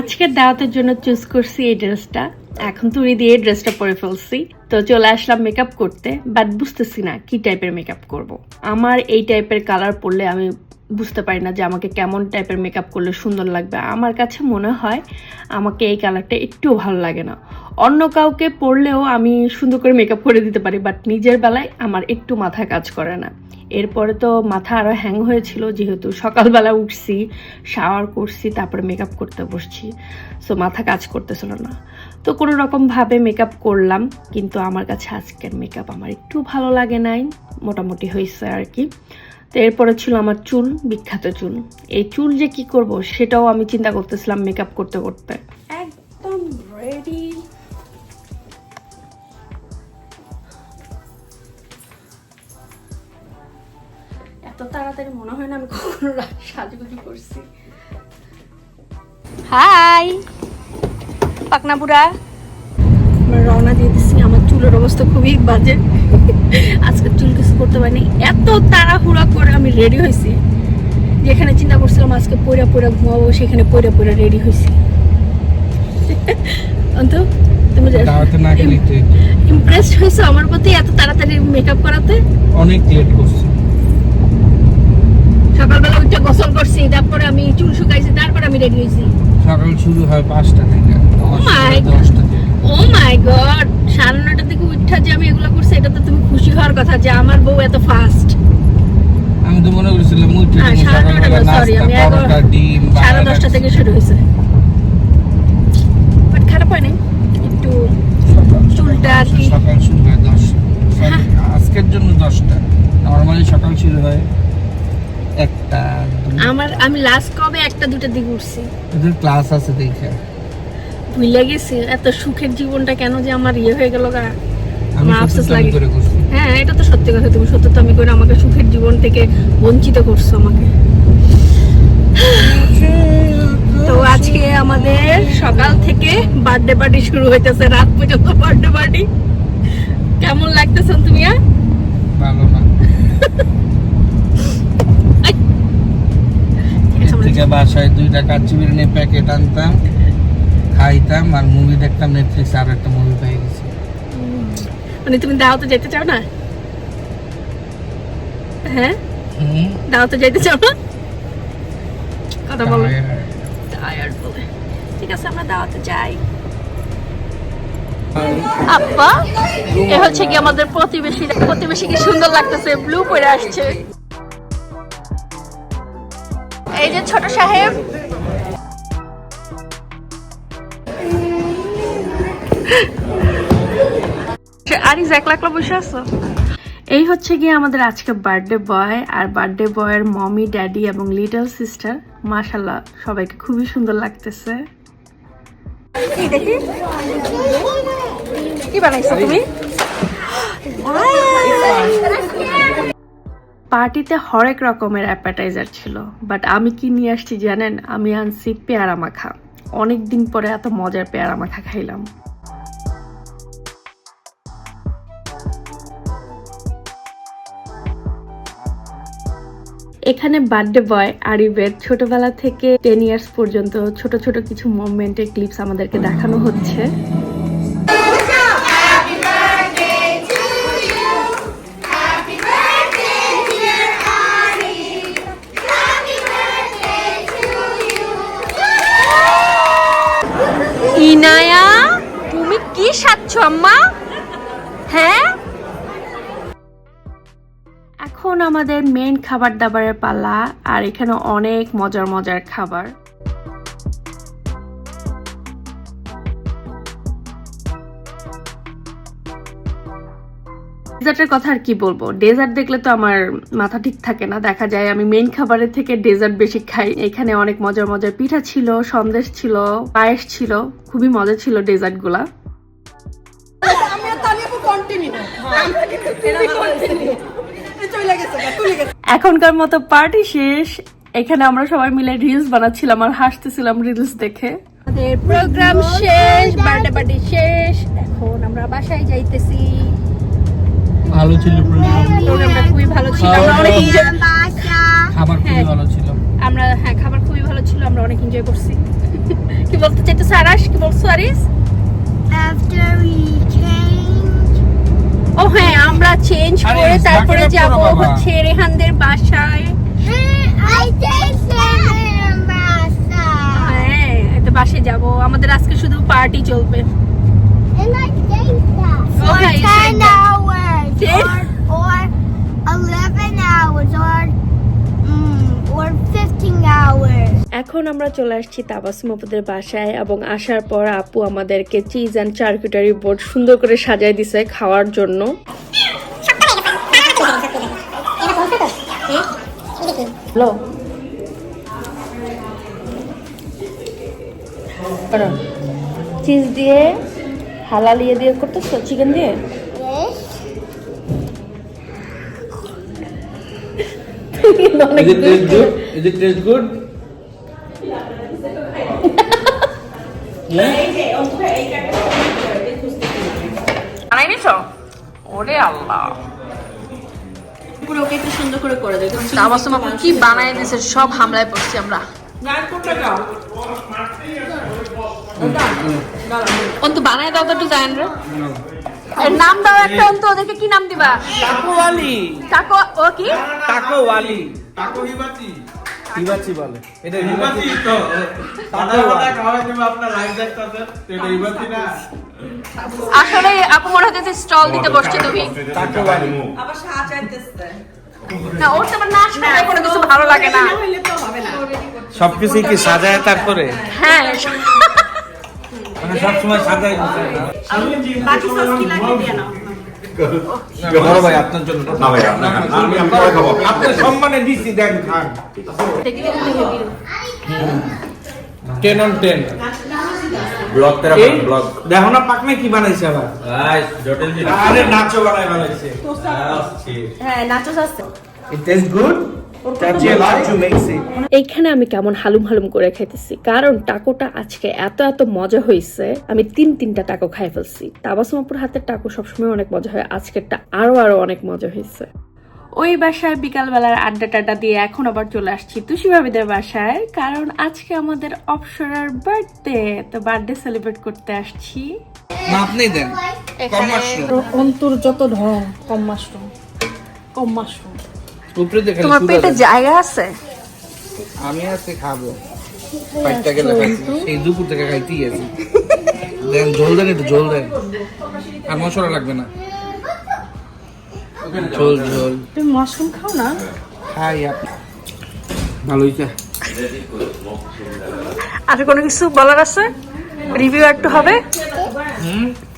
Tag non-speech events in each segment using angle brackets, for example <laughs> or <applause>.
আজকের দাওয়াতের জন্য চুজ করছি এই ড্রেসটা এখন তুড়ি দিয়ে ড্রেসটা পরে ফেলছি। তো চলে আসলাম মেকআপ করতে বাট বুঝতেছি না কি টাইপের মেকআপ করব। আমার এই টাইপের কালার পরলে আমি বুঝতে পারি না যে আমাকে কেমন টাইপের মেকআপ করলে সুন্দর লাগবে। আমার কাছে মনে হয় আমাকে এই কালারটা একটুও ভালো লাগে না। অন্য কাউকে পরলেও আমি সুন্দর করে মেকআপ করে দিতে পারি বাট নিজের বেলায় আমার একটু মাথা কাজ করে না। এরপরে তো মাথা আরও হ্যাং হয়েছিল, যেহেতু সকালবেলা উঠছি শাওয়ার করছি, তারপরে মেকআপ করতে বসছি। সো মাথা কাজ করতেছিল না। তো কোনো রকম ভাবে মেকআপ করলাম, কিন্তু আমার কাছে আজকের মেকআপ আমার একটু ভালো লাগে নাই, মোটামুটি হয়েছে আর কি তো এরপরে ছিল আমার চুল, বিখ্যাত চুল। এই চুল যে কি করব, সেটাও আমি চিন্তা করতেছিলাম মেকআপ করতে করতে। তাড়াতাড়ি মনে হয় না আমি কখনো রাত সাজুগুজু করছি। হাই। পাকনা বুড়া। আমরা রওনা দিয়ে দিচ্ছি আমার চুলের অবস্থা খুবই বাজে। আজকে চুল কিছু করতে পারিনি। এত তাড়াহুড়া করে আমি রেডি হয়েছি। যেখানে চিন্তা করছিলাম আজকে পয়রা পয়রা ঘুমাবো সেখানে পয়রা পয়রা রেডি হয়েছি। অন্ত তুমি ইমপ্রেসড হয়েছো আমার প্রতি এত তাড়াতাড়ি মেকআপ করাতে? অনেক লেট করছি। সকালবেলা উঠে গোসল করছি তারপরে আমি চুল শুকাইছি তারপরে আমি রেডি হয়েছি। সকাল শুরু হয় পাঁচটা থেকে ও মাই গড সাড়ে নটার দিকে উঠা যে আমি এগুলো করছি এটা তো তুমি খুশি হওয়ার কথা যে আমার বউ এত ফাস্ট আমি তো মনে করেছিলাম উঠে হ্যাঁ, সাড়ে সকালবেলা নাস্তা আমি এগারো- পরোটা ডিম সাড়ে দশটা থেকে শুরু হয়েছে। বাট খারাপ হয়নি একটু চুলটা আর কি- সকাল শুরু হয় দশটা। আজকের জন্য দশটা। নর্মালি সকাল শুরু হয় একটা আমার আমি লাস্ট কবে একটা দুটা দিকে উঠছি। ওদের ক্লাস আছে দেখে। ভুলে গেছি এত সুখের জীবনটা কেন যে আমার ইয়ে হয়ে গেল গা। আমার আফসোস লাগে। হ্যাঁ এটা তো সত্যি কথা তুমি সত্য তো আমি করে আমাকে সুখের জীবন থেকে বঞ্চিত করছ আমাকে। তো আজকে আমাদের সকাল থেকে বার্থডে পার্টি শুরু হইতেছে রাত পর্যন্ত বার্থডে পার্টি কেমন লাগতেছে তুমি ভালো না থেকে বাসায় দুইটা কাচ্চি বিরিয়ানি প্যাকেট আনতাম খাইতাম আর মুভি দেখতাম নেটফ্লিক্স আর একটা মুভি পেয়ে গেছি। মানে তুমি দাওয়াতে যেতে চাও না? হ্যাঁ? দাওয়াতে যেতে চাও না? কথা বলো। টায়ার্ড বলে। ঠিক আছে আমরা দাওয়াতে যাই। আব্বা এ হচ্ছে কি আমাদের প্রতিবেশী প্রতিবেশী কি সুন্দর লাগতেছে? ব্লু পরে আসছে। এই যে ছোট সাহেব। আরিস এক লাখ বসে আছো? এই হচ্ছে গিয়ে আমাদের আজকে বার্থডে বয় আর বার্থডে বয়ের মমি ড্যাডি এবং লিটল সিস্টার। মাশাল্লাহ সবাইকে খুবই সুন্দর লাগতেছে। কি বানাইছো তুমি? পার্টিতে হরেক রকমের অ্যাপাটাইজার ছিল বাট আমি কি নিয়ে আসছি জানেন? আমি আনছি পেয়ারা মাখা। অনেক দিন পরে এত মজার পেয়ারা মাখা খাইলাম। এখানে বার্থডে বয় আরিবের ছোটবেলা থেকে টেন ইয়ার্স পর্যন্ত ছোট ছোট কিছু মোমেন্টের ক্লিপস আমাদেরকে দেখানো হচ্ছে। এখন আমাদের মেন খাবার দাবারের পালা আর এখানে অনেক মজার মজার খাবার। ডেজার্টের কথা আর কি বলব? ডেজার্ট দেখলে তো আমার মাথা ঠিক থাকে না। দেখা যায় আমি মেইন খাবারের থেকে ডেজার্ট বেশি খাই। এখানে অনেক মজার মজার পিঠা ছিল সন্দেশ ছিল পায়েস ছিল। খুবই মজা ছিল ডেজার্টগুলা এখনকার মতো পার্টি শেষ। এখানে আমরা সবাই মিলে রিলস বানাচ্ছিলাম আর হাসতেছিলাম রিলস দেখে। আমাদের প্রোগ্রাম শেষ বার্থডে পার্টি শেষ। এখন আমরা বাসায় যাইতেছি। ভালো ছিল প্রোগ্রামটা খুবই ভালো ছিল। আমরা অনেক enjoy- খাবার খুবই হ্যাঁ। ভালো ছিল। আমরা হ্যাঁ খাবার খুবই ভালো ছিল। আমরা অনেক এনজয় করছি। <laughs> কি বলতে চাইতেছো আরাস কি বলছো আরিস After we চেঞ্জ করে তারপরে যাব হচ্ছে রেহানদের বাসায়. হ্যাঁ বাসে যাব আমাদের আজকে শুধু পার্টি চলবে And I take that. For Okay, you take 10 that. hours. Ten? Or, or 11 hours. Or, mm, or 15 hours. এখন আমরা চলে আসছি তাবাসুম আপুদের বাসায় এবং আসার পর আপু আমাদেরকে চিজ অ্যান্ড চার্কুটারি বোর্ড সুন্দর করে সাজায় দিছে খাওয়ার জন্য হ্যালো চিজ দিয়ে হালাল ইয়ে দিয়ে করতেছো? চিকেন দিয়ে? Is it taste good? Is it taste good? বানাই নিছ ওরে আল্লাহ পুরো ওকে একটু সুন্দর করে করে দেবে তাবাসুম আপু কি বানায় দিয়েছে সব হামলায় পড়ছি আমরা। অন্তু বানায় দাও তো একটু জানেন রে। এর নাম দাও একটা অন্তু ওদেরকে কি নাম দিবা? টাকোওয়ালি টাকো ও কি? টাকোওয়ালি টাকো হিবাচি বলে। এটা হিবাচি তো। খাওয়া আপনার দেখতেছেন এটা না। আসলে আপু মনে হচ্ছে স্টল দিতে বসছো তুমি। টাকোওয়ালি না ওর তো আবার নাচ করে কোনো কিছু ভালো লাগে না। সবকিছু কি সাজায় তারপরে? হ্যাঁ। মানে সবসময় সাজায় বড় ভাই আপনার জন্য না। ভাই আমি আমি খাব। আপনার সম্মানে দিছি দেন খান। Ten on ten. ব্লগ তেরা ব্লগ। দেখো না পাকনা কি বানাইছে আবার? জটিল আরে নাচো বানাই বানাইছে। হ্যাঁ আছে। good? এইখানে আমি কেমন হালুম হালুম করে খাইতেছি। কারণ টাকোটা আজকে এত এত মজা হয়েছে আমি তিন তিনটা টাকো খাই ফেলছি। তাবাসুমাপুর হাতের টাকো সবসময় অনেক মজা হয় আজকেরটা আরও আরও অনেক মজা হয়েছে ওই বাসায় বিকালবেলার আড্ডা টাড্ডা দিয়ে এখন আবার চলে আসছি তুষি ভাবিদের বাসায় কারণ আজকে আমাদের অপসরার বার্থডে তো বার্থডে সেলিব্রেট করতে আসছি। না আপনিই দেন। কম মাশরুম। অন্তর যত ঢং কম মাশরুম কম মাশরুম। উপরে দেখে তোমার পেটে জায়গা আছে? আমি আজকে খাব। পাঁচটা গেলে এই দুপুর থেকে খাইতেই আছি। দেন জল দেন একটু জল দেন। আর মশলা লাগবে না। ঝোল ঝোল। তুমি মাশরুম খাও না? খাই আপনি ভালো হয়েছে আর কোনো কিছু বলার আছে? রিভিউ একটু হবে?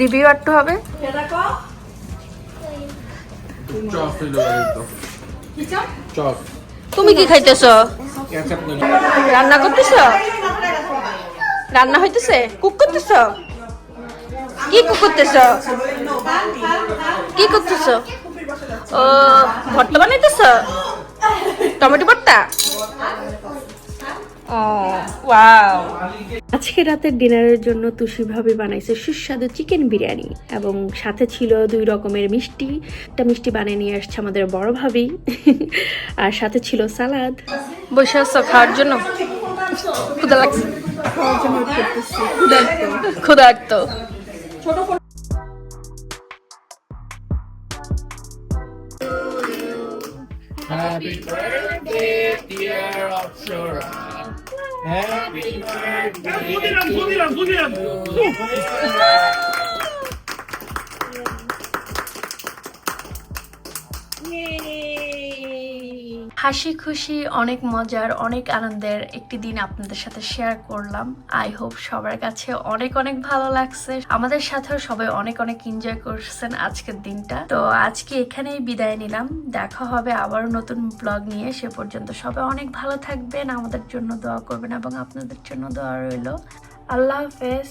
রিভিউ একটু হবে? চপ। তুমি কি খাইতেছ? রান্না করতেছো? রান্না হইতেছে? কুক করতেছ? কি কুক করতেছো? কি করতেছো? ও ভর্তা বানাইতেছ? টমেটো ভর্তা? আজকে রাতের ডিনারের জন্য তুষি ভাবি বানাইছে সুস্বাদু চিকেন বিরিয়ানি এবং সাথে ছিল দুই রকমের মিষ্টি। একটা মিষ্টি বানিয়ে নিয়ে আসছে আমাদের বড় ভাবি <laughs> আর সাথে ছিল সালাদ। বসে আসছো খাওয়ার জন্য? ক্ষুদা লাগছে ক্ষুধার্ত। Happy birthday, dear Aurora. Happy birthday. Buti lang, buti lang, buti lang. Oh. হাসি খুশি অনেক মজার, অনেক আনন্দের একটি দিন আপনাদের সাথে শেয়ার করলাম। আই হোপ সবার কাছে অনেক অনেক ভালো লাগছে। আমাদের সাথেও সবাই অনেক অনেক এনজয় করছেন আজকের দিনটা। তো আজকে এখানেই বিদায় নিলাম। দেখা হবে আবার নতুন ব্লগ নিয়ে। সে পর্যন্ত সবাই অনেক ভালো থাকবেন। আমাদের জন্য দোয়া করবেন এবং আপনাদের জন্য দোয়া রইল। আল্লাহ হাফেজ।